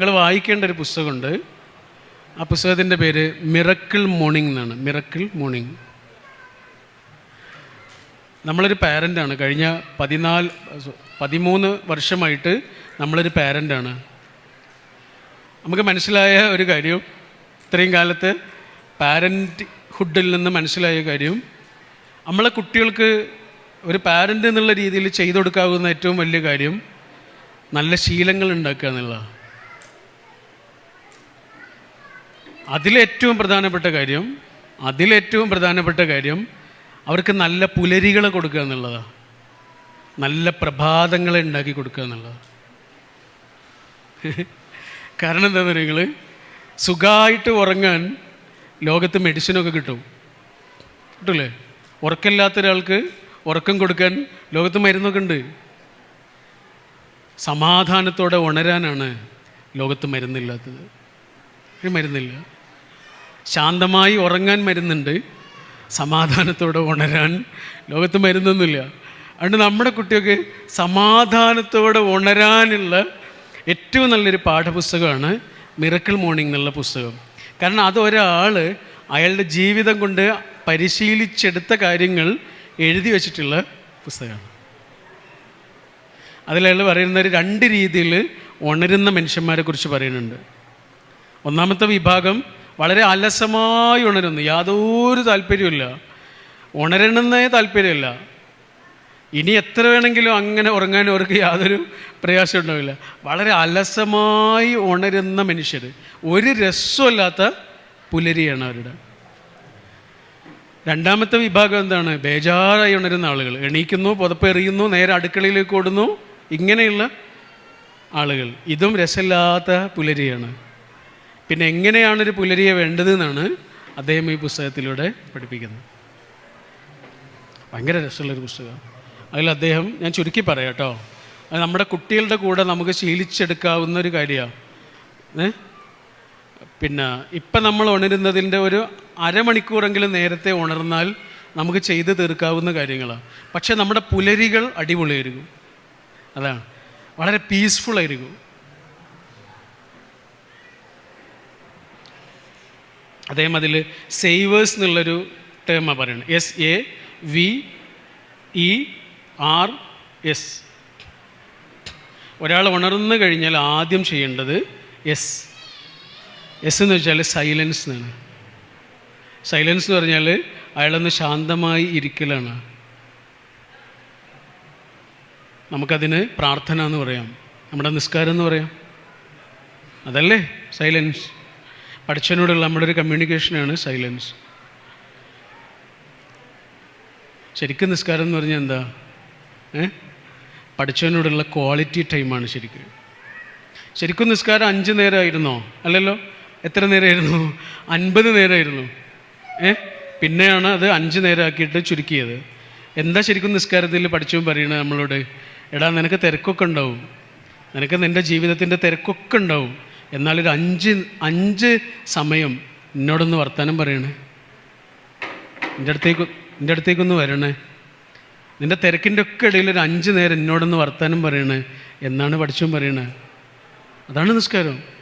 നിങ്ങൾ വായിക്കേണ്ട ഒരു പുസ്തകമുണ്ട്. ആ പുസ്തകത്തിന്റെ പേര് മിറക്കിൾ മോർണിംഗ് എന്നാണ്. Miracle morning. നമ്മളൊരു പാരന്റാണ്. കഴിഞ്ഞ പതിനാല് പതിമൂന്ന് വർഷമായിട്ട് നമ്മളൊരു പാരന്റാണ്. നമുക്ക് മനസ്സിലായ ഒരു കാര്യം ഇത്രയും കാലത്ത് പാരന്റ് ഹുഡിൽ നിന്ന് മനസ്സിലായ കാര്യം നമ്മളെ കുട്ടികൾക്ക് ഒരു പാരന്റ് എന്നുള്ള രീതിയിൽ ചെയ്തു കൊടുക്കാവുന്ന ഏറ്റവും വലിയ കാര്യം നല്ല ശീലങ്ങൾ ഉണ്ടാക്കുക എന്നുള്ളതാണ്. അതിലേറ്റവും പ്രധാനപ്പെട്ട കാര്യം അതിലേറ്റവും പ്രധാനപ്പെട്ട കാര്യം അവർക്ക് നല്ല പുലരികൾ കൊടുക്കുക എന്നുള്ളതാണ് നല്ല പ്രഭാതങ്ങളെ ഉണ്ടാക്കി കൊടുക്കുക എന്നുള്ളതാണ് കാരണം എന്താണെന്ന് നിങ്ങൾ സുഖമായിട്ട് ഉറങ്ങാൻ ലോകത്ത് മെഡിസിനൊക്കെ കിട്ടും. കിട്ടൂലേ? ഉറക്കമില്ലാത്ത ഒരാൾക്ക് ഉറക്കം കൊടുക്കാൻ ലോകത്ത് മരുന്നൊക്കെ ഉണ്ട്. സമാധാനത്തോടെ ഉണരാനാണ് ലോകത്ത് മരുന്നില്ലാത്തത്. ഒരു മരുന്നില്ല. ശാന്തമായി ഉറങ്ങാൻ മരുന്നുണ്ട്. സമാധാനത്തോടെ ഉണരാൻ. ലോകത്ത് മരുന്നൊന്നുമില്ല. അതുകൊണ്ട് നമ്മുടെ കുട്ടിയൊക്കെ സമാധാനത്തോടെ ഉണരാനുള്ള ഏറ്റവും നല്ലൊരു പാഠപുസ്തകമാണ് മിറക്കിൾ മോർണിംഗ് എന്നുള്ള പുസ്തകം. കാരണം അതൊരാൾ അയാളുടെ ജീവിതം കൊണ്ട് പരിശീലിച്ചെടുത്ത കാര്യങ്ങൾ എഴുതി വച്ചിട്ടുള്ള പുസ്തകമാണ്. അതിലയാൾ പറയുന്ന രണ്ട് രീതിയിൽ ഉണരുന്ന മനുഷ്യന്മാരെ കുറിച്ച് പറയുന്നുണ്ട്. ഒന്നാമത്തെ വിഭാഗം വളരെ അലസമായി ഉണരുന്നു. യാതൊരു താല്പര്യമില്ല ഉണരണമെന്നേ താല്പര്യമില്ല. ഇനി എത്ര വേണമെങ്കിലും അങ്ങനെ ഉറങ്ങാൻ അവർക്ക് യാതൊരു പ്രയാസം ഉണ്ടാവില്ല. വളരെ അലസമായി ഉണരുന്ന മനുഷ്യർ ഒരു രസമില്ലാത്ത പുലരിയാണ് അവരുടെ. രണ്ടാമത്തെ വിഭാഗം എന്താണ്? ബേജാറായി ഉണരുന്ന ആളുകൾ. എണീക്കുന്നു പുതപ്പ് എറിയുന്നു നേരെ അടുക്കളയിലേക്ക് ഓടുന്നു. ഇങ്ങനെയുള്ള ആളുകൾ. ഇതും രസമില്ലാത്ത പുലരിയാണ്. പിന്നെ എങ്ങനെയാണ് ഒരു പുലരിയെ വേണ്ടതെന്നാണ് അദ്ദേഹം ഈ പുസ്തകത്തിലൂടെ പഠിപ്പിക്കുന്നത്. ഭയങ്കര രസമുള്ളൊരു പുസ്തകം. അതിൽ അദ്ദേഹം ഞാൻ ചുരുക്കി പറയാം കേട്ടോ. അത് നമ്മുടെ കുട്ടികളുടെ കൂടെ നമുക്ക് ശീലിച്ചെടുക്കാവുന്ന ഒരു കാര്യമാണ്. ഏ? പിന്നെ ഇപ്പം നമ്മൾ ഉണരുന്നതിന്റെ ഒരു അരമണിക്കൂറെങ്കിലും നേരത്തെ ഉണർന്നാൽ നമുക്ക് ചെയ്ത് തീർക്കാവുന്ന കാര്യങ്ങളാണ്. പക്ഷേ നമ്മുടെ പുലരികൾ അടിപൊളിയായിരിക്കും. അതാണ്. വളരെ പീസ്ഫുൾ അദ്ദേഹം അതിൽ സേവേഴ്സ് എന്നുള്ളൊരു ടേമാണ് പറയുന്നത്. S A V E R S ഒരാൾ ഉണർന്നു കഴിഞ്ഞാൽ ആദ്യം ചെയ്യേണ്ടത് എസ് എസ് എന്ന് വെച്ചാൽ സൈലൻസ് എന്നാണ്. സൈലൻസ് എന്ന് പറഞ്ഞാൽ അയാളൊന്ന് ശാന്തമായി ഇരിക്കലാണ്. നമുക്കതിന് പ്രാർത്ഥന എന്ന് പറയാം. നമ്മുടെ നിസ്കാരം എന്ന് പറയാം. അതല്ലേ? സൈലൻസ് പഠിച്ചതിനോടുള്ള നമ്മുടെ ഒരു കമ്മ്യൂണിക്കേഷനാണ് സൈലൻസ് ശരിക്കും നിസ്കാരം എന്ന് പറഞ്ഞാൽ എന്താ? ഏ? പഠിച്ചവനോടുള്ള ക്വാളിറ്റി ടൈമാണ് ശരിക്കും. ശരിക്കും നിസ്കാരം അഞ്ച് നേരമായിരുന്നോ? അല്ലല്ലോ? എത്ര നേരമായിരുന്നു? അൻപത് നേരമായിരുന്നു. ഏ? പിന്നെയാണ് അത് അഞ്ച് നേരമാക്കിയിട്ട് ചുരുക്കിയത്. എന്താ ശരിക്കും നിസ്കാരത്തിൽ പഠിച്ചവൻ പറയണത് നമ്മളോട്? എടാ നിനക്ക് തിരക്കൊക്കെ ഉണ്ടാവും. നിനക്ക് നിന്റെ ജീവിതത്തിന്റെ തിരക്കൊക്കെ ഉണ്ടാവും. എന്നാലൊരു അഞ്ച് അഞ്ച് സമയം എന്നോടൊന്ന് വർത്തമാനം പറയണേ. എന്റെ അടുത്തേക്ക് എന്റെ അടുത്തേക്കൊന്ന് വരണേ. നിന്റെ തിരക്കിന്റെ ഒക്കെ ഇടയിൽ ഒരു അഞ്ച് നേരം എന്നോടൊന്ന് വർത്തമാനം പറയണേ എന്നാണ് പഠിച്ചും പറയണേ. അതാണ് നിസ്കാരം.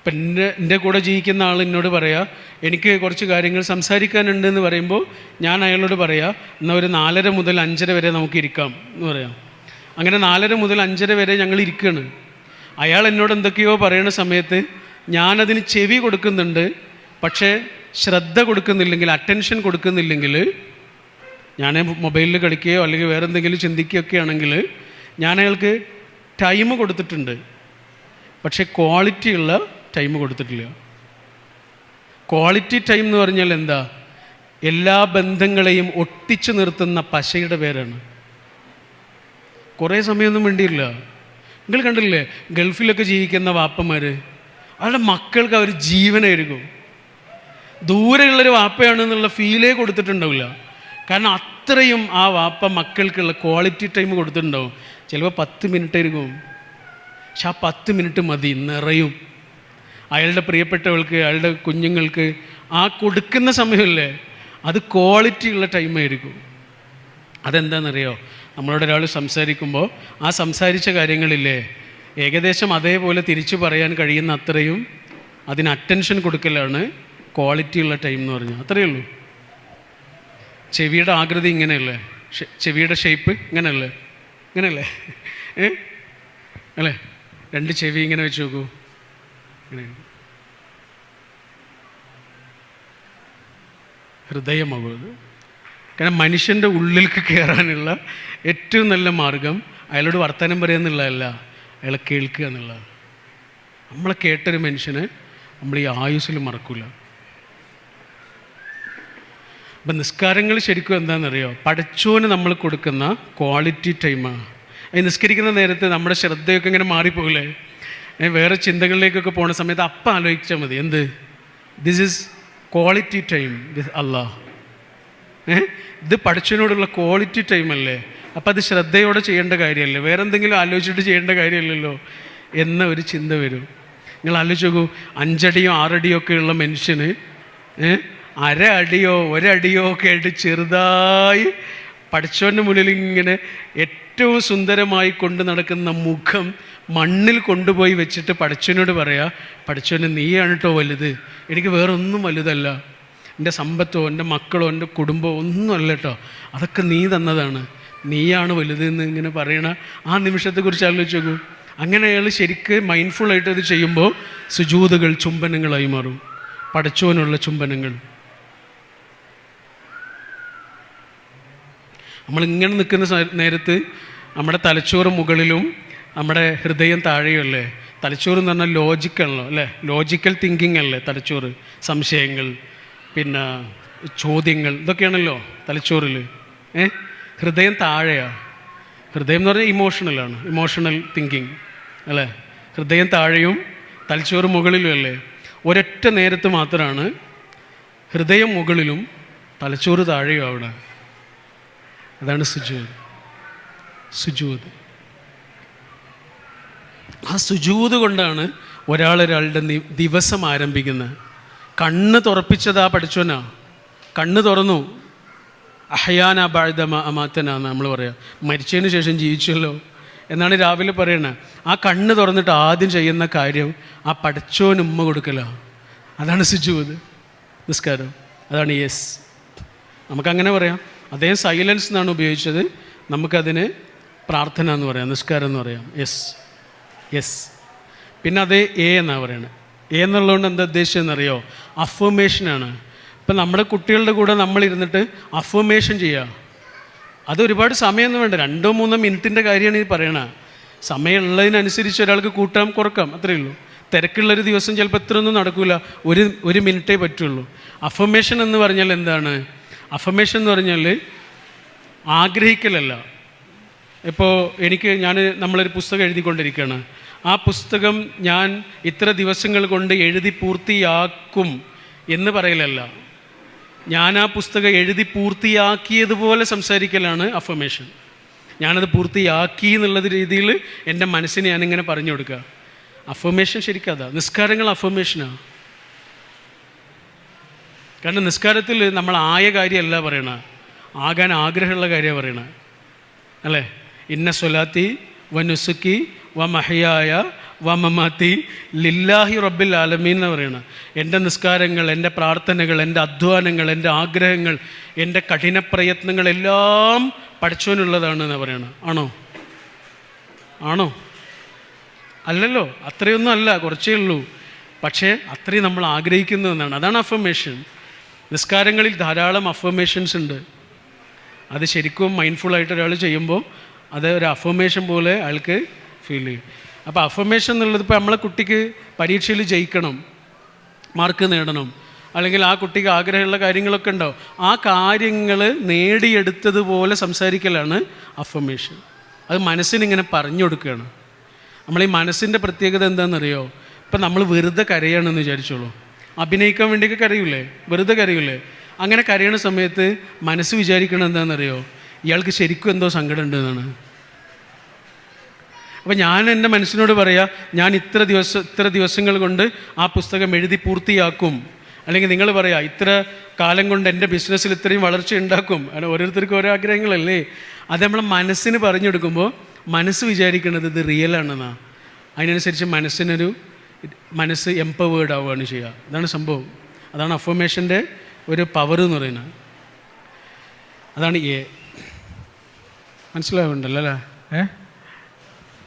ഇപ്പം എന്റെ എന്റെ കൂടെ ജീവിക്കുന്ന ആൾ എന്നോട് പറയാ എനിക്ക് കുറച്ച് കാര്യങ്ങൾ സംസാരിക്കാനുണ്ട് എന്ന് പറയുമ്പോൾ ഞാൻ അയാളോട് പറയാം എന്നാൽ ഒരു നാലര മുതൽ അഞ്ചര വരെ നമുക്ക് ഇരിക്കാം എന്ന് പറയാം. അങ്ങനെ നാലര മുതൽ അഞ്ചര വരെ ഞങ്ങൾ ഇരിക്കുകയാണ് അയാൾ എന്നോട് എന്തൊക്കെയോ പറയുന്ന സമയത്ത് ഞാനതിന് ചെവി കൊടുക്കുന്നുണ്ട് പക്ഷേ ശ്രദ്ധ കൊടുക്കുന്നില്ലെങ്കിൽ അറ്റൻഷൻ കൊടുക്കുന്നില്ലെങ്കിൽ ഞാൻ മൊബൈലിൽ കളിക്കുകയോ അല്ലെങ്കിൽ വേറെ എന്തെങ്കിലും ചിന്തിക്കുകയൊക്കെ ആണെങ്കിൽ ഞാൻ അയാൾക്ക് ടൈം കൊടുത്തിട്ടുണ്ട്. പക്ഷേ ക്വാളിറ്റിയുള്ള ടൈം കൊടുത്തിട്ടില്ല. ക്വാളിറ്റി ടൈം എന്ന് പറഞ്ഞാൽ എന്താ? എല്ലാ ബന്ധങ്ങളെയും ഒട്ടിച്ചു നിർത്തുന്ന പശയുടെ പേരാണ്. കുറേ സമയമൊന്നും വേണ്ടിയില്ല നിങ്ങൾ കണ്ടില്ലേ? ഗൾഫിലൊക്കെ ജീവിക്കുന്ന വാപ്പന്മാർ അവരുടെ മക്കൾക്ക് അവർ ജീവനായിരിക്കും. ദൂരെയുള്ളൊരു വാപ്പയാണെന്നുള്ള ഫീലേ കൊടുത്തിട്ടുണ്ടാവില്ല. കാരണം അത്രയും ആ വാപ്പ മക്കൾക്കുള്ള ക്വാളിറ്റി ടൈം കൊടുത്തിട്ടുണ്ടാവും. ചിലപ്പോൾ പത്ത് മിനിറ്റ് ആയിരിക്കും. പക്ഷെ ആ പത്ത് മിനിറ്റ് മതി നിറയും. അയാളുടെ പ്രിയപ്പെട്ടവൾക്ക് അയാളുടെ കുഞ്ഞുങ്ങൾക്ക് ആ കൊടുക്കുന്ന സമയമല്ലേ അത് ക്വാളിറ്റിയുള്ള ടൈമായിരിക്കും അതെന്താണെന്നറിയോ നമ്മളോട് ഒരാൾ സംസാരിക്കുമ്പോൾ ആ സംസാരിച്ച കാര്യങ്ങളില്ലേ ഏകദേശം അതേപോലെ തിരിച്ചു പറയാൻ കഴിയുന്ന അത്രയും അതിന് അറ്റൻഷൻ കൊടുക്കലാണ് ക്വാളിറ്റിയുള്ള ടൈം എന്ന് പറഞ്ഞാൽ അത്രയേ ഉള്ളൂ. ചെവിയുടെ ആകൃതി ഇങ്ങനെയല്ലേ? ചെവിയുടെ ഷേപ്പ് ഇങ്ങനെയല്ലേ? ഇങ്ങനെയല്ലേ? ഏ? അല്ലേ? രണ്ട് ചെവി ഇങ്ങനെ വെച്ച് നോക്കൂ. ഇങ്ങനെ. ഹൃദയമാകും കാരണം മനുഷ്യന്റെ ഉള്ളിലേക്ക് കയറാനുള്ള ഏറ്റവും നല്ല മാർഗം അയാളോട് വർത്തമാനം പറയുക എന്നുള്ളതല്ല. അയാളെ കേൾക്കുക എന്നുള്ളതാണ്. നമ്മളെ കേട്ടൊരു മനുഷ്യനെ നമ്മൾ ഈ ആയുസ്സിൽ മറക്കില്ല അപ്പം നിസ്കാരങ്ങൾ ശരിക്കും എന്താണെന്നറിയോ? പഠിച്ചോന് നമ്മൾ കൊടുക്കുന്ന ക്വാളിറ്റി ടൈമാണ് ഈ നിസ്കരിക്കുന്ന നേരത്തെ നമ്മുടെ ശ്രദ്ധയൊക്കെ ഇങ്ങനെ മാറിപ്പോകില്ലേ വേറെ ചിന്തകളിലേക്കൊക്കെ പോണ സമയത്ത് അപ്പം ആലോചിച്ചാൽ മതി. എന്ത്? ദിസ് ഈസ് ക്വാളിറ്റി ടൈം അല്ലാഹ് ഏ ഇത് പഠിച്ചതിനോടുള്ള ക്വാളിറ്റി ടൈം അല്ലേ? അപ്പം അത് ശ്രദ്ധയോടെ ചെയ്യേണ്ട കാര്യമല്ലേ? വേറെ എന്തെങ്കിലും ആലോചിച്ചിട്ട് ചെയ്യേണ്ട കാര്യമല്ലല്ലോ എന്ന ഒരു ചിന്ത വരും. നിങ്ങൾ ആലോചിച്ച് നോക്കൂ അഞ്ചടിയോ ആറടിയോ ഒക്കെ ഉള്ള മനുഷ്യന് അര അടിയോ ഒരടിയോ ഒക്കെ ആയിട്ട് ചെറുതായി പഠിച്ചവന്റെ മുന്നിൽ ഇങ്ങനെ ഏറ്റവും സുന്ദരമായി കൊണ്ട് നടക്കുന്ന മുഖം മണ്ണിൽ കൊണ്ടുപോയി വെച്ചിട്ട് പഠിച്ചവനോട് പറയാ പഠിച്ചവന് നീയാണ് കേട്ടോ വലുത്. എനിക്ക് വേറൊന്നും വലുതല്ല. എന്റെ സമ്പത്തോ എന്റെ മക്കളോ എന്റെ കുടുംബമോ ഒന്നുമല്ല കേട്ടോ. അതൊക്കെ നീ തന്നതാണ്. നീയാണ് വലുത് എന്ന് ഇങ്ങനെ പറയണ ആ നിമിഷത്തെക്കുറിച്ച് ആലോചിച്ച് നോക്കൂ. അങ്ങനെ അയാൾ ശരിക്ക് മൈൻഡ്ഫുള്ളായിട്ട് അത് ചെയ്യുമ്പോൾ സുജൂതകൾ ചുംബനങ്ങളായി മാറും. പഠിച്ചോനുള്ള ചുംബനങ്ങൾ. നമ്മളിങ്ങനെ നിൽക്കുന്ന നേരത്ത് നമ്മുടെ തലച്ചോറ് മുകളിലും നമ്മുടെ ഹൃദയം താഴെയും അല്ലേ തലച്ചോറ് എന്ന് പറഞ്ഞാൽ ലോജിക്കാണല്ലോ അല്ലേ? ലോജിക്കൽ തിങ്കിങ് അല്ലേ തലച്ചോറ്? സംശയങ്ങൾ. പിന്നെ ചോദ്യങ്ങൾ ഇതൊക്കെയാണല്ലോ തലച്ചോറിൽ. ഏ? ഹൃദയം താഴെയാണ് ഹൃദയം എന്ന് പറഞ്ഞാൽ ഇമോഷണലാണ് ഇമോഷണൽ തിങ്കിങ് അല്ലേ? ഹൃദയം താഴെയും തലച്ചോറ് മുകളിലും അല്ലേ? ഒരൊറ്റ നേരത്ത് മാത്രമാണ് ഹൃദയം മുകളിലും തലച്ചോറ് താഴെയും അവിടെ. അതാണ് സുജൂത്. സുജൂത്. ആ സുജൂത് കൊണ്ടാണ് ഒരാളൊരാളുടെ ദിവസം ആരംഭിക്കുന്നത്. കണ്ണ് തുറപ്പിച്ചതാ പഠിച്ചോനാ കണ്ണ് തുറന്നു. അഹയാന ബാഴ്ദമ അമാത്തന നമ്മൾ പറയാം. മരിച്ചതിന് ശേഷം ജീവിച്ചല്ലോ. എന്നാണ് രാവിലെ പറയണത് ആ കണ്ണ് തുറന്നിട്ട് ആദ്യം ചെയ്യുന്ന കാര്യം ആ പഠിച്ചോന് ഉമ്മ കൊടുക്കല. അതാണ് സിജുവത് നിസ്കാരം. അതാണ് യെസ്. നമുക്കങ്ങനെ പറയാം. അദ്ദേഹം സൈലൻസ് എന്നാണ് ഉപയോഗിച്ചത്. നമുക്കതിന് പ്രാർത്ഥന എന്ന് പറയാം. നിസ്കാരം എന്ന് പറയാം. യെസ്. യെസ്. പിന്നെ അത് എ എന്നാണ് പറയുന്നത് എ എന്നുള്ളതുകൊണ്ട് എന്താ ഉദ്ദേശിച്ചതെന്നറിയോ? അഫർമേഷനാണ് ഇപ്പം നമ്മുടെ കുട്ടികളുടെ കൂടെ നമ്മളിരുന്നിട്ട് അഫർമേഷൻ ചെയ്യുക. അത് ഒരുപാട് സമയമൊന്നും വേണ്ട. രണ്ടോ മൂന്നോ മിനിറ്റിന്റെ കാര്യമാണ് ഈ പറയണത്. സമയമുള്ളതിനനുസരിച്ച് ഒരാൾക്ക് കൂട്ടാം കുറക്കാം അത്രയേ ഉള്ളൂ. തിരക്കുള്ളൊരു ദിവസം ചിലപ്പോൾ ഇത്രയൊന്നും നടക്കില്ല ഒരു ഒരു മിനിറ്റേ പറ്റുള്ളൂ. അഫർമേഷൻ എന്ന് പറഞ്ഞാൽ എന്താണ്? അഫർമേഷൻ എന്ന് പറഞ്ഞാൽ ആഗ്രഹിക്കലല്ല. ഇപ്പോൾ എനിക്ക് ഞാൻ നമ്മളൊരു പുസ്തകം എഴുതിക്കൊണ്ടിരിക്കുകയാണ്. ആ പുസ്തകം ഞാൻ ഇത്ര ദിവസങ്ങൾ കൊണ്ട് എഴുതി പൂർത്തിയാക്കും എന്ന് പറയലല്ല. ഞാൻ ആ പുസ്തകം എഴുതി പൂർത്തിയാക്കിയതുപോലെ സംസാരിക്കലാണ് അഫമേഷൻ ഞാനത് പൂർത്തിയാക്കി എന്നുള്ള രീതിയിൽ എന്റെ മനസ്സിനെ ഞാനിങ്ങനെ പറഞ്ഞു കൊടുക്കുക. അഫമേഷൻ ശരിക്കും നിസ്കാരങ്ങൾ അഫമേഷനാണ് കാരണം നിസ്കാരത്തിൽ നമ്മൾ ആയ കാര്യമല്ല പറയണ. ആകാൻ ആഗ്രഹമുള്ള കാര്യമാണ് പറയണ. അല്ലേ? ഇന്ന സ്വലാത്തി വ നുസുക്കി വമമതി ലില്ലാഹി റബ്ബിൽ ആലമീൻ എന്ന് പറയണം എന്റെ നിസ്കാരങ്ങൾ എന്റെ പ്രാർത്ഥനകൾ എന്റെ അധ്വാനങ്ങൾ എന്റെ ആഗ്രഹങ്ങൾ എന്റെ കഠിന പ്രയത്നങ്ങളെല്ലാം പഠിച്ചവനുള്ളതാണ് എന്ന് പറയണം ആണോ? ആണോ? അല്ലല്ലോ അത്രയൊന്നും അല്ല കുറച്ചേ ഉള്ളൂ. പക്ഷേ അത്രയും നമ്മൾ ആഗ്രഹിക്കുന്നു എന്നാണ്. അതാണ് അഫർമേഷൻ നിസ്കാരങ്ങളിൽ ധാരാളം അഫർമേഷൻസ് ഉണ്ട്. അത് ശരിക്കും മൈൻഡ്ഫുള്ളായിട്ട് ഒരാൾ ചെയ്യുമ്പോൾ അത് ഒരു അഫർമേഷൻ പോലെ അയാൾക്ക് ഫീൽ ചെയ്യും. അപ്പോൾ അഫർമേഷൻ എന്നുള്ളത് ഇപ്പോൾ നമ്മളെ കുട്ടിക്ക് പരീക്ഷയിൽ ജയിക്കണം മാർക്ക് നേടണം. അല്ലെങ്കിൽ ആ കുട്ടിക്ക് ആഗ്രഹമുള്ള കാര്യങ്ങളൊക്കെ ഉണ്ടോ ആ കാര്യങ്ങൾ നേടിയെടുത്തതുപോലെ സംസാരിക്കലാണ് അഫർമേഷൻ അത് മനസ്സിനിങ്ങനെ പറഞ്ഞു കൊടുക്കുകയാണ്. നമ്മൾ ഈ മനസ്സിന്റെ പ്രത്യേകത എന്താണെന്നറിയോ? ഇപ്പം നമ്മൾ വെറുതെ കരയാണെന്ന് വിചാരിച്ചോളൂ. അഭിനയിക്കാൻ വേണ്ടിയൊക്കെ കരയൂലേ? വെറുതെ കരയൂലേ? അങ്ങനെ കരയണ സമയത്ത് മനസ്സ് വിചാരിക്കണം എന്താണെന്നറിയോ? ഇയാൾക്ക് ശരിക്കും എന്തോ സങ്കടം ഉണ്ടെന്നാണ്. അപ്പം ഞാൻ എന്റെ മനസ്സിനോട് പറയാ ഞാൻ ഇത്ര ദിവസം ഇത്ര ദിവസങ്ങൾ കൊണ്ട് ആ പുസ്തകം എഴുതി പൂർത്തിയാക്കും. അല്ലെങ്കിൽ നിങ്ങൾ പറയാ ഇത്ര കാലം കൊണ്ട് എന്റെ ബിസിനസ്സിൽ ഇത്രയും വളർച്ച ഉണ്ടാക്കും. അങ്ങനെ ഓരോരുത്തർക്കും ഓരോ ആഗ്രഹങ്ങളല്ലേ? അത് നമ്മളെ മനസ്സിന് പറഞ്ഞു കൊടുക്കുമ്പോൾ മനസ്സ് വിചാരിക്കുന്നത് ഇത് റിയൽ ആണെന്നാ. അതിനനുസരിച്ച് മനസ്സിനൊരു മനസ്സ് എംപവേർഡ് ആവുകയാണ് ചെയ്യുക അതാണ് സംഭവം. അതാണ് അഫോമേഷന്റെ ഒരു പവർ എന്ന് പറയുന്നത്. അതാണ് എ മനസ്സിലാവുന്നുണ്ടല്ലോ അല്ലേ? ഏ?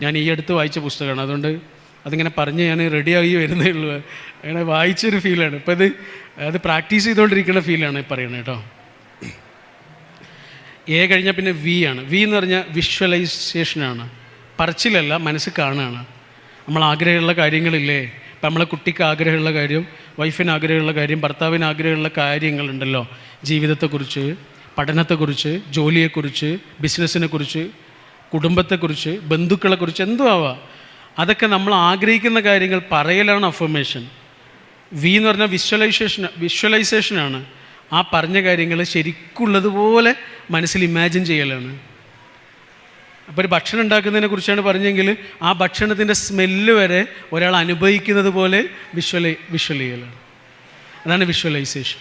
ഞാൻ ഈ അടുത്ത് വായിച്ച പുസ്തകമാണ്. അതുകൊണ്ട് അതിങ്ങനെ പറഞ്ഞ് ഞാൻ റെഡിയായി വരുന്നേ ഉള്ളൂ. അങ്ങനെ വായിച്ചൊരു ഫീലാണ് ഇപ്പം ഇത് അത് പ്രാക്ടീസ് ചെയ്തുകൊണ്ടിരിക്കുന്ന ഫീലാണ് പറയുന്നത് കേട്ടോ. എ കഴിഞ്ഞാൽ പിന്നെ വി ആണ്. വി എന്ന് പറഞ്ഞാൽ വിഷ്വലൈസേഷനാണ് പറച്ചിലല്ല മനസ്സ് കാണുകയാണ് നമ്മൾ ആഗ്രഹമുള്ള കാര്യങ്ങളില്ലേ? ഇപ്പം നമ്മളെ കുട്ടിക്ക് ആഗ്രഹമുള്ള കാര്യം വൈഫിന് ആഗ്രഹമുള്ള കാര്യം ഭർത്താവിന് ആഗ്രഹമുള്ള കാര്യങ്ങളുണ്ടല്ലോ. ജീവിതത്തെക്കുറിച്ച് പഠനത്തെക്കുറിച്ച് ജോലിയെക്കുറിച്ച് ബിസിനസ്സിനെക്കുറിച്ച് കുടുംബത്തെക്കുറിച്ച് ബന്ധുക്കളെക്കുറിച്ച് എന്തും ആവാം അതൊക്കെ നമ്മൾ ആഗ്രഹിക്കുന്ന കാര്യങ്ങൾ പറയലാണ് അഫർമേഷൻ വി എന്ന് പറഞ്ഞാൽ വിഷ്വലൈസേഷൻ വിഷ്വലൈസേഷനാണ് ആ പറഞ്ഞ കാര്യങ്ങൾ ശരിക്കുള്ളതുപോലെ മനസ്സിൽ ഇമാജിൻ ചെയ്യലാണ്. അപ്പോൾ ഒരു ഭക്ഷണം ഉണ്ടാക്കുന്നതിനെ കുറിച്ചാണ് പറഞ്ഞെങ്കിൽ ആ ഭക്ഷണത്തിന്റെ സ്മെല്ല് വരെ ഒരാൾ അനുഭവിക്കുന്നത് പോലെ വിഷ്വലൈ വിഷ്വൽ ചെയ്യലാണ്. അതാണ് വിഷ്വലൈസേഷൻ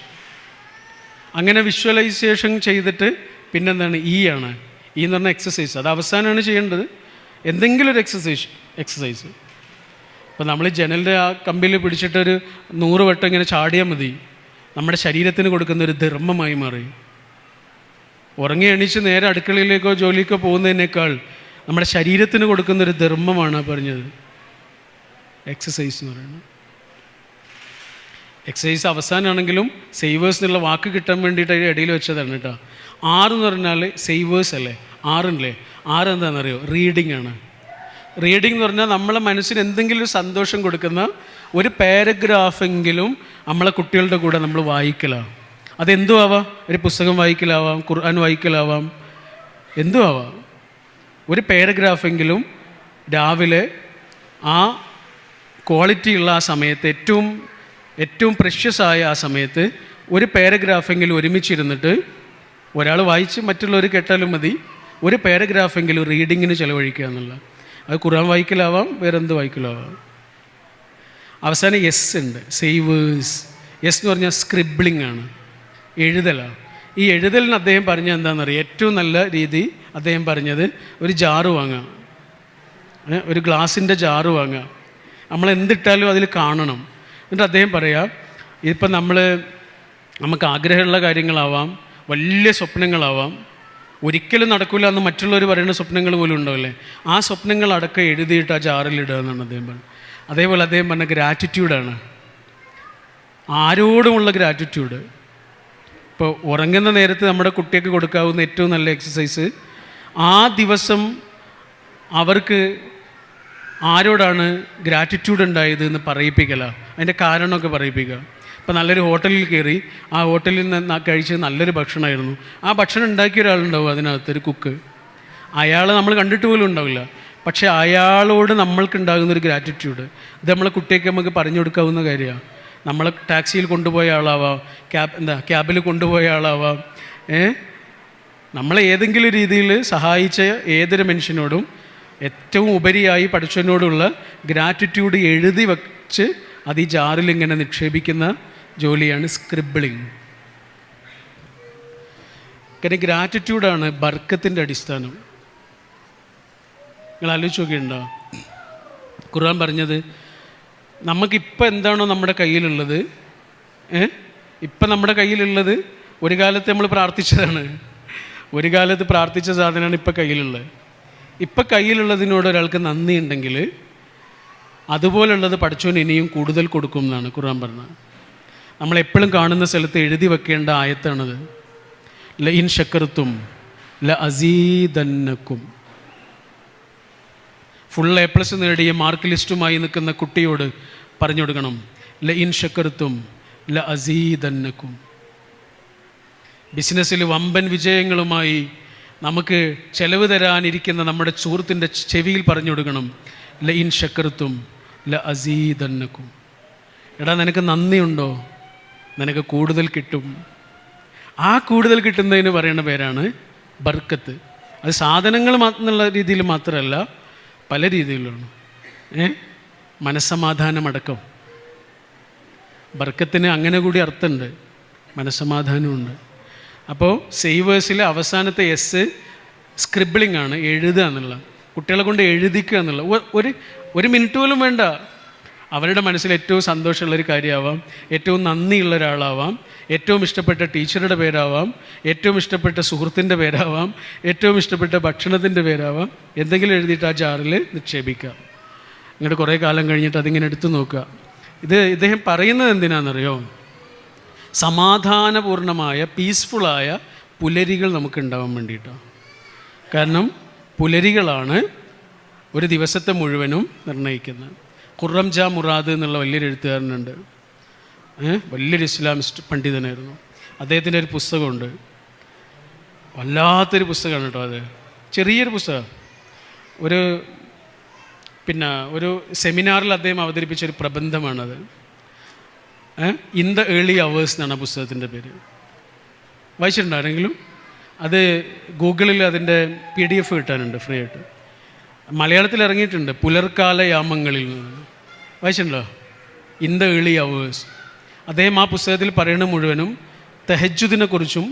അങ്ങനെ വിഷ്വലൈസേഷൻ ചെയ്തിട്ട് പിന്നെന്താണ് ഈ ആണ്. ഈ എന്ന് പറഞ്ഞ എക്സസൈസ് അത് അവസാനമാണ് ചെയ്യേണ്ടത്. എന്തെങ്കിലും ഒരു എക്സസൈസ് എക്സസൈസ് ഇപ്പം നമ്മൾ ജനലിന്റെ ആ കമ്പിയിൽ പിടിച്ചിട്ടൊരു നൂറ് വട്ടം ഇങ്ങനെ ചാടിയാൽ മതി. നമ്മുടെ ശരീരത്തിന് കൊടുക്കുന്ന ഒരു ധർമ്മമായി മാറി. ഉറങ്ങി എണീച്ച് നേരെ അടുക്കളയിലേക്കോ ജോലിക്കോ പോകുന്നതിനേക്കാൾ നമ്മുടെ ശരീരത്തിന് കൊടുക്കുന്ന ഒരു ധർമ്മമാണ് പറഞ്ഞത്. എക്സസൈസ് എന്ന് പറയുന്നത്. എക്സസൈസ് അവസാനമാണെങ്കിലും സേവേഴ്സ് എന്നുള്ള വാക്ക് കിട്ടാൻ വേണ്ടിയിട്ട് ഇടയിൽ വെച്ചതാണ് കേട്ടോ. ആറ് എന്ന് പറഞ്ഞാൽ സേവേഴ്സ് അല്ലേ? ആറില്ലേ ആറ് എന്താണെന്നറിയോ റീഡിംഗ് ആണ്. റീഡിംഗ് എന്ന് പറഞ്ഞാൽ നമ്മളെ മനസ്സിന് എന്തെങ്കിലും സന്തോഷം കൊടുക്കുന്ന ഒരു പാരഗ്രാഫെങ്കിലും നമ്മളെ കുട്ടികളുടെ കൂടെ നമ്മൾ വായിക്കലാണ്. അതെന്തു ആവാം ഒരു പുസ്തകം വായിക്കലാവാം ഖുർആൻ വായിക്കലാവാം. എന്തും ആവാം ഒരു പാരഗ്രാഫെങ്കിലും രാവിലെ ആ ക്വാളിറ്റിയുള്ള ആ സമയത്ത് ഏറ്റവും ഏറ്റവും പ്രഷ്യസായ ആ സമയത്ത് ഒരു പാരഗ്രാഫെങ്കിലും ഒരുമിച്ചിരുന്നിട്ട് ഒരാൾ വായിച്ച് മറ്റുള്ളവർ കേട്ടാലും മതി. ഒരു പാരഗ്രാഫെങ്കിലും റീഡിങ്ങിന് ചിലവഴിക്കുക എന്നുള്ള അത് ഖുർആൻ വായിക്കലാവാം വേറെ എന്ത് വായിക്കലാവാം. അവസാനം എസ് ഉണ്ട്. സേവേഴ്സ് എസ് എന്ന് പറഞ്ഞാൽ സ്ക്രിബ്ലിംഗ് ആണ്. എഴുതലാണ് ഈ എഴുതലിന് അദ്ദേഹം പറഞ്ഞത് എന്താണെന്നറിയാം? ഏറ്റവും നല്ല രീതി അദ്ദേഹം പറഞ്ഞത് ഒരു ജാറ് വാങ്ങാം. ഒരു ഗ്ലാസിന്റെ ജാറ് വാങ്ങാം. നമ്മൾ എന്തിട്ടാലും അതിൽ കാണണം. എന്നിട്ട് അദ്ദേഹം പറയാം ഇപ്പം നമ്മൾ നമുക്ക് ആഗ്രഹമുള്ള കാര്യങ്ങളാവാം. വലിയ സ്വപ്നങ്ങളാവാം. ഒരിക്കലും നടക്കില്ല എന്ന് മറ്റുള്ളവർ പറയുന്ന സ്വപ്നങ്ങൾ പോലും ഉണ്ടാവില്ലേ? ആ സ്വപ്നങ്ങൾ സ്വപ്നങ്ങളടക്കം എഴുതിയിട്ട് ആ ജാറിലിടുക എന്നാണ് അദ്ദേഹം പറഞ്ഞത്. അതേപോലെ അദ്ദേഹം പറഞ്ഞ ഗ്രാറ്റിറ്റ്യൂഡാണ് ആരോടുമുള്ള ഗ്രാറ്റിറ്റ്യൂഡ് ഇപ്പോൾ ഉറങ്ങുന്ന നേരത്ത് നമ്മുടെ കുട്ടിക്ക് കൊടുക്കാവുന്ന ഏറ്റവും നല്ല എക്സസൈസ് ആ ദിവസം അവർക്ക് ആരോടാണ് ഗ്രാറ്റിറ്റ്യൂഡ് ഉണ്ടായത് എന്ന് പറയിപ്പിക്കല. അതിന്റെ കാരണമൊക്കെ പറയിപ്പിക്കുക. ഇപ്പം നല്ലൊരു ഹോട്ടലിൽ കയറി ആ ഹോട്ടലിൽ നിന്ന് കഴിച്ച് നല്ലൊരു ഭക്ഷണമായിരുന്നു. ആ ഭക്ഷണം ഉണ്ടാക്കിയ ഒരാളുണ്ടാവും അതിനകത്ത് ഒരു കുക്ക്. അയാളെ നമ്മൾ കണ്ടിട്ട് പോലും ഉണ്ടാവില്ല. പക്ഷേ അയാളോട് നമ്മൾക്കുണ്ടാകുന്ന ഒരു ഗ്രാറ്റിറ്റ്യൂഡ് ഇത് നമ്മളെ കുട്ടിയൊക്കെ നമുക്ക് പറഞ്ഞു കൊടുക്കാവുന്ന കാര്യമാണ്. നമ്മൾ ടാക്സിയിൽ കൊണ്ടുപോയ ആളാവാം ക്യാബ് എന്താ ക്യാബിൽ കൊണ്ടുപോയ ആളാവാം ഏ? നമ്മളെ ഏതെങ്കിലും രീതിയിൽ സഹായിച്ച ഏതൊരു മനുഷ്യനോടും ഏറ്റവും ഉപരിയായി പഠിച്ചതിനോടുള്ള ഗ്രാറ്റിറ്റ്യൂഡ് എഴുതി വച്ച് അത് ഈ ജാറിൽ ഇങ്ങനെ നിക്ഷേപിക്കുന്ന ജോലിയാണ് സ്ക്രിബിളിങ്. കാരണം ഗ്രാറ്റിറ്റ്യൂഡാണ് ബർക്കത്തിന്റെ അടിസ്ഥാനം. നിങ്ങൾ ആലോചിച്ച് നോക്കിയിട്ടുണ്ടോ? ഖുർആൻ പറഞ്ഞത് നമുക്കിപ്പോൾ എന്താണോ നമ്മുടെ കയ്യിലുള്ളത് ഏ? ഇപ്പം നമ്മുടെ കയ്യിലുള്ളത് ഒരു കാലത്ത് നമ്മൾ പ്രാർത്ഥിച്ചതാണ്. ഒരു കാലത്ത് പ്രാർത്ഥിച്ച സാധനമാണ് ഇപ്പം കയ്യിലുള്ളത്. ഇപ്പം കയ്യിലുള്ളതിനോട് ഒരാൾക്ക് നന്ദിയുണ്ടെങ്കിൽ അതുപോലുള്ളത് പഠിച്ചവൻ ഇനിയും കൂടുതൽ കൊടുക്കും എന്നാണ് ഖുർആൻ പറഞ്ഞത്. നമ്മളെപ്പോഴും കാണുന്ന സ്ഥലത്ത് എഴുതി വെക്കേണ്ട ആയത്താണത്. ല ഇൻ ശക്കർത്തും ല അസീദന്നക്കും. ഫുൾ എ പ്ലസ് നേടിയ മാർക്ക് ലിസ്റ്റുമായി നിൽക്കുന്ന കുട്ടിയോട് പറഞ്ഞു കൊടുക്കണം. ല ഇൻ ഷക്കർത്തും ല അസീദന്നക്കും. ബിസിനസ്സിൽ വമ്പൻ വിജയങ്ങളുമായി നമുക്ക് ചെലവ് തരാനിരിക്കുന്ന നമ്മുടെ സുഹൃത്തിന്റെ ചെവിയിൽ പറഞ്ഞു കൊടുക്കണം. ല ഇൻ ഷക്കർത്തും ല അസീദന്നക്കും. എടാ നിനക്ക് നന്ദിയുണ്ടോ? നിനക്ക് കൂടുതൽ കിട്ടും. ആ കൂടുതൽ കിട്ടുന്നതിന് പറയുന്ന പേരാണ് ബർക്കത്ത്. അത് സാധനങ്ങൾ എന്നുള്ള രീതിയിൽ മാത്രമല്ല പല രീതിയിലാണ് ഏ? മനസ്സമാധാനമടക്കം. ബർക്കത്തിന് അങ്ങനെ കൂടി അർത്ഥമുണ്ട്. മനസ്സമാധാനമുണ്ട്. അപ്പോൾ സേവേഴ്സിലെ അവസാനത്തെ എസ് സ്ക്രിബിളിംഗ് ആണ് എഴുതുക എന്നുള്ള. കുട്ടികളെ കൊണ്ട് എഴുതിക്കുക എന്നുള്ള. ഒരു ഒരു മിനിറ്റ് പോലും വേണ്ട. അവരുടെ മനസ്സിൽ ഏറ്റവും സന്തോഷമുള്ളൊരു കാര്യമാവാം ഏറ്റവും നന്ദിയുള്ള ഒരാളാവാം ഏറ്റവും ഇഷ്ടപ്പെട്ട ടീച്ചറുടെ പേരാവാം ഏറ്റവും ഇഷ്ടപ്പെട്ട സുഹൃത്തിന്റെ പേരാവാം ഏറ്റവും ഇഷ്ടപ്പെട്ട ഭക്ഷണത്തിന്റെ പേരാവാം. എന്തെങ്കിലും എഴുതിയിട്ട് ആ ജാറിൽ നിക്ഷേപിക്കാം ഇങ്ങോട്ട് കുറേ കാലം കഴിഞ്ഞിട്ട് അതിങ്ങനെ എടുത്തു നോക്കുക. ഇത് ഇദ്ദേഹം പറയുന്നത് എന്തിനാണെന്നറിയോ? സമാധാനപൂർണമായ പീസ്ഫുള്ളായ പുലരികൾ നമുക്ക് ഉണ്ടാവാൻ വേണ്ടിയിട്ടാണ്. കാരണം പുലരികളാണ് ഒരു ദിവസത്തെ മുഴുവനും നിർണയിക്കുന്നത് ഖുറം ജാ മുറാദ് എന്നുള്ള വലിയൊരു എഴുത്തുകാരനുണ്ട്. വലിയൊരു ഇസ്ലാമിസ്റ്റ് പണ്ഡിതനായിരുന്നു. അദ്ദേഹത്തിന്റെ ഒരു പുസ്തകമുണ്ട്. വല്ലാത്തൊരു പുസ്തകമാണ് കേട്ടോ അത്. ചെറിയൊരു പുസ്തകം. ഒരു പിന്നെ ഒരു സെമിനാറിൽ അദ്ദേഹം അവതരിപ്പിച്ച ഒരു പ്രബന്ധമാണത് ഇൻ ദ ഏർലി അവേഴ്സ് എന്നാണ് ആ പുസ്തകത്തിന്റെ പേര്. വായിച്ചിട്ടുണ്ടോ ആരെങ്കിലും? അത് ഗൂഗിളിൽ അതിന്റെ പി ഡി എഫ് കിട്ടാനുണ്ട് ഫ്രീ ആയിട്ട് മലയാളത്തിൽ ഇറങ്ങിയിട്ടുണ്ട്. പുലർക്കാല യാമങ്ങളിൽ നിന്ന്. വായിച്ചിട്ടുണ്ടോ? ഇൻ ദ ഏളി അവേഴ്സ് അദ്ദേഹം ആ പുസ്തകത്തിൽ പറയുന്ന മുഴുവനും തെഹജുദിനെ കുറിച്ചും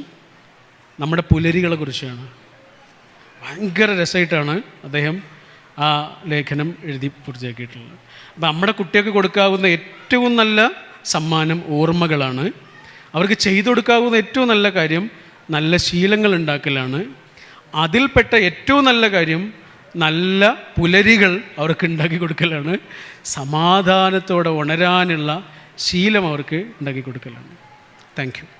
നമ്മുടെ പുലരികളെ കുറിച്ചാണ് ഭയങ്കര രസമായിട്ടാണ് അദ്ദേഹം ആ ലേഖനം എഴുതി പൂർത്തിയാക്കിയിട്ടുള്ളത്. അപ്പം നമ്മുടെ കുട്ടികൾക്ക് കൊടുക്കാവുന്ന ഏറ്റവും നല്ല സമ്മാനം ഓർമ്മകളാണ്. അവർക്ക് ചെയ്തു കൊടുക്കാവുന്ന ഏറ്റവും നല്ല കാര്യം നല്ല ശീലങ്ങൾ ഉണ്ടാക്കലാണ്. അതിൽപ്പെട്ട ഏറ്റവും നല്ല കാര്യം നല്ല പുലരികൾ അവർക്ക് ഉണ്ടാക്കി കൊടുക്കലാണ്. സമാധാനത്തോടെ ഉണരാനുള്ള ശീലം അവർക്ക് ഉണ്ടാക്കി കൊടുക്കലാണ്. Thank you